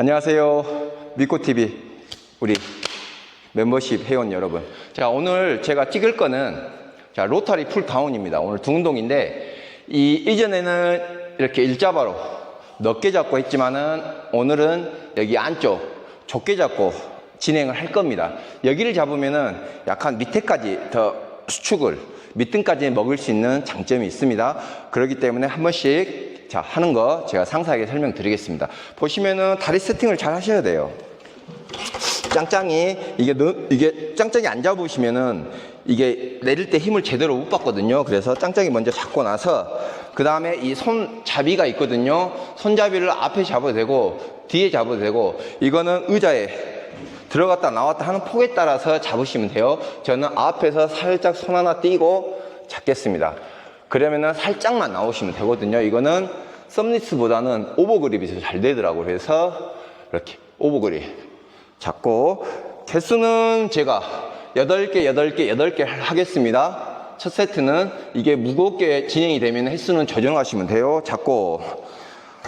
안녕하세요. 미코TV 우리 멤버십 회원 여러분. 자, 오늘 제가 찍을 거는 자, 로타리 풀다운입니다. 오늘 두 운동인데 이 이전에는 이렇게 일자바로 넓게 잡고 했지만은 오늘은 여기 안쪽 좁게 잡고 진행을 할 겁니다. 여기를 잡으면은 약간 밑에까지 더 수축을 밑등까지 먹을 수 있는 장점이 있습니다. 그렇기 때문에 한 번씩 자 하는 거 제가 상세하게 설명드리겠습니다. 보시면은 다리 세팅을 잘 하셔야 돼요. 짱짱이 이게 너, 이게 짱짱이 안 잡으시면은 이게 내릴 때 힘을 제대로 못 받거든요. 그래서 짱짱이 먼저 잡고 나서 그 다음에 이 손잡이가 있거든요. 손잡이를 앞에 잡아도 되고 뒤에 잡아도 되고 이거는 의자에 들어갔다 나왔다 하는 폭에 따라서 잡으시면 돼요. 저는 앞에서 살짝 손 하나 띄고 잡겠습니다. 그러면은 살짝만 나오시면 되거든요. 이거는 썸리스보다는 오버그립이 더 잘 되더라고요. 그래서 이렇게 오버그립 잡고 개수는 제가 8개, 8개, 8개 하겠습니다. 첫 세트는 이게 무겁게 진행이 되면 횟수는 조정하시면 돼요. 잡고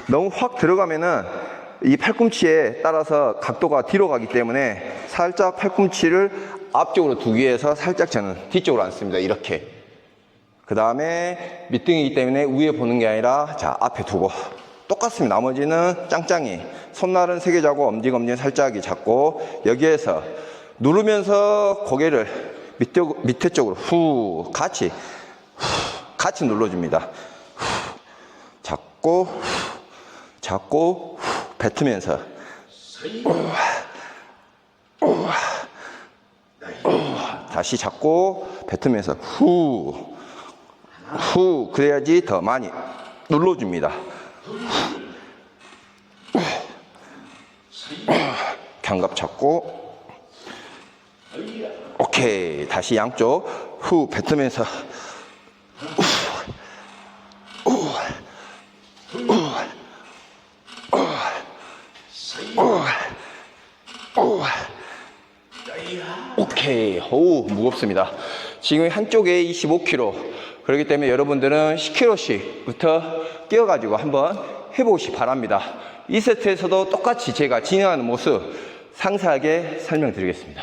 너무 확 들어가면은 이 팔꿈치에 따라서 각도가 뒤로 가기 때문에 살짝 팔꿈치를 앞쪽으로 두기 위해서 살짝 저는 뒤쪽으로 앉습니다. 이렇게. 그 다음에 밑등이기 때문에 위에 보는 게 아니라 자 앞에 두고 똑같습니다. 나머지는 짱짱이 손날은 세 개 잡고 엄지검지 살짝이 잡고 여기에서 누르면서 고개를 밑에, 밑에 쪽으로 후 같이 후, 같이 눌러줍니다. 후, 잡고 후, 잡고 후, 뱉으면서 다시 잡고 뱉으면서 후 후 그래야지 더 많이 눌러줍니다. 견갑 잡고. 오케이. 다시 양쪽. 후 뱉으면서. 오케이. 오 무겁습니다. 지금 한쪽에 25kg 그렇기 때문에 여러분들은 10kg씩부터 끼워가지고 한번 해보시 바랍니다 이 세트에서도 똑같이 제가 진행하는 모습 상세하게 설명드리겠습니다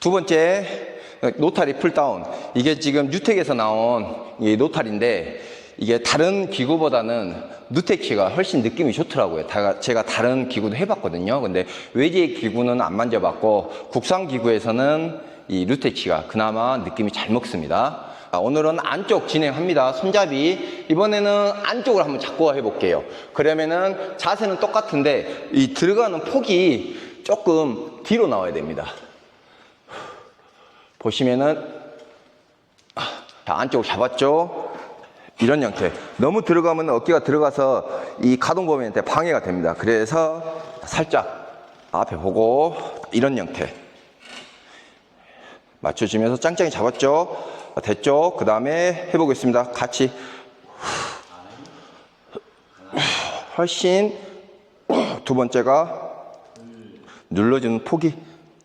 두 번째 노타리 풀다운 이게 지금 뉴텍에서 나온 이 노타리인데 이게 다른 기구보다는 누텍키가 훨씬 느낌이 좋더라고요. 다- 제가 다른 기구도 해봤거든요. 근데 외제 기구는 안 만져봤고 국산 기구에서는 이 루테치가 그나마 느낌이 잘 먹습니다. 아, 오늘은 안쪽 진행합니다. 손잡이 이번에는 안쪽을 한번 잡고 해볼게요. 그러면은 자세는 똑같은데 이 들어가는 폭이 조금 뒤로 나와야 됩니다. 보시면은 자, 안쪽을 잡았죠. 이런 형태. 너무 들어가면 어깨가 들어가서 이 가동 범위한테 방해가 됩니다. 그래서 살짝 앞에 보고 이런 형태. 맞춰주면서 짱짱이 잡았죠. 됐죠. 그 다음에 해보겠습니다. 같이. 훨씬 두 번째가 눌러주는 폭이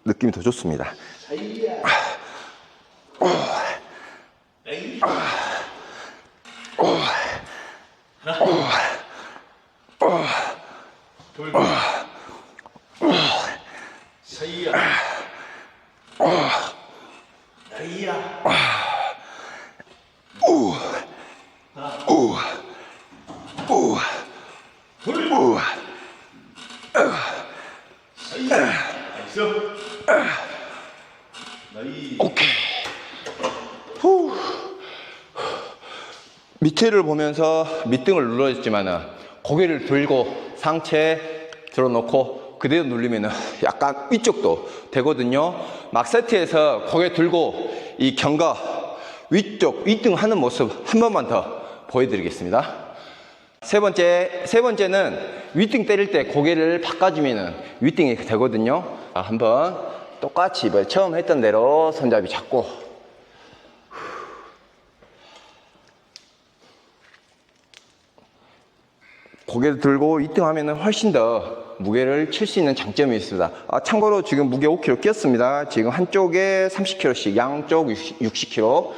느낌이 더 좋습니다. 서희야. 서희야. 서희야. 나이스. 나이. 오케이. 후. 밑에를 보면서 밑등을 눌러줬지만은 고개를 들고 상체 들어놓고 그대로 누르면은 약간 위쪽도 되거든요. 막 세트에서 고개 들고 이 견갑 위쪽 윗등 하는 모습 한 번만 더 보여드리겠습니다. 세 번째, 세 번째는 윗등 때릴 때 고개를 바꿔주면은 윗등이 되거든요. 아, 한번 똑같이 이번에 처음 했던 대로 손잡이 잡고 고개를 들고 윗등 하면은 훨씬 더 무게를 칠 수 있는 장점이 있습니다. 아, 참고로 지금 무게 5kg 끼었습니다. 지금 한쪽에 30kg씩, 양쪽 60kg.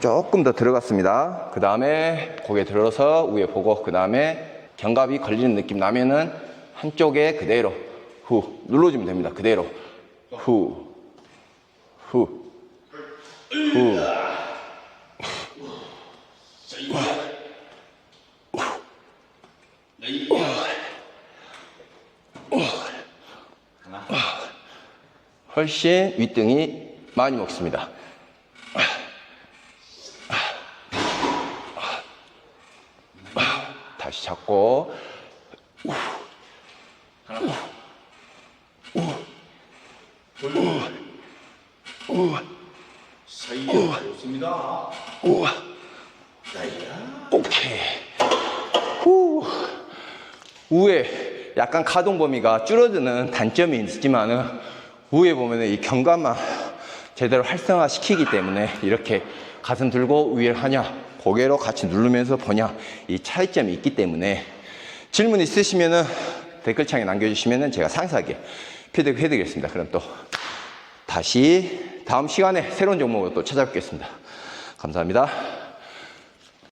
조금 더 들어갔습니다. 그 다음에 고개 들어서 위에 보고 그 다음에 견갑이 걸리는 느낌 나면은 한쪽에 그대로 후 눌러주면 됩니다. 그대로 후, 후, 후. 훨씬 윗등이 많이 먹습니다. 다시 잡고 서희야. 좋습니다. 오케이. 후. 우에 약간 가동 범위가 줄어드는 단점이 있지만은 우에 보면은 이 견갑만 제대로 활성화 시키기 때문에 이렇게 가슴 들고 위를 하냐 고개로 같이 누르면서 보냐 이 차이점이 있기 때문에 질문 있으시면은 댓글창에 남겨주시면은 제가 상세하게 피드백 해드리겠습니다. 그럼 또 다시 다음 시간에 새로운 종목으로 또 찾아뵙겠습니다. 감사합니다.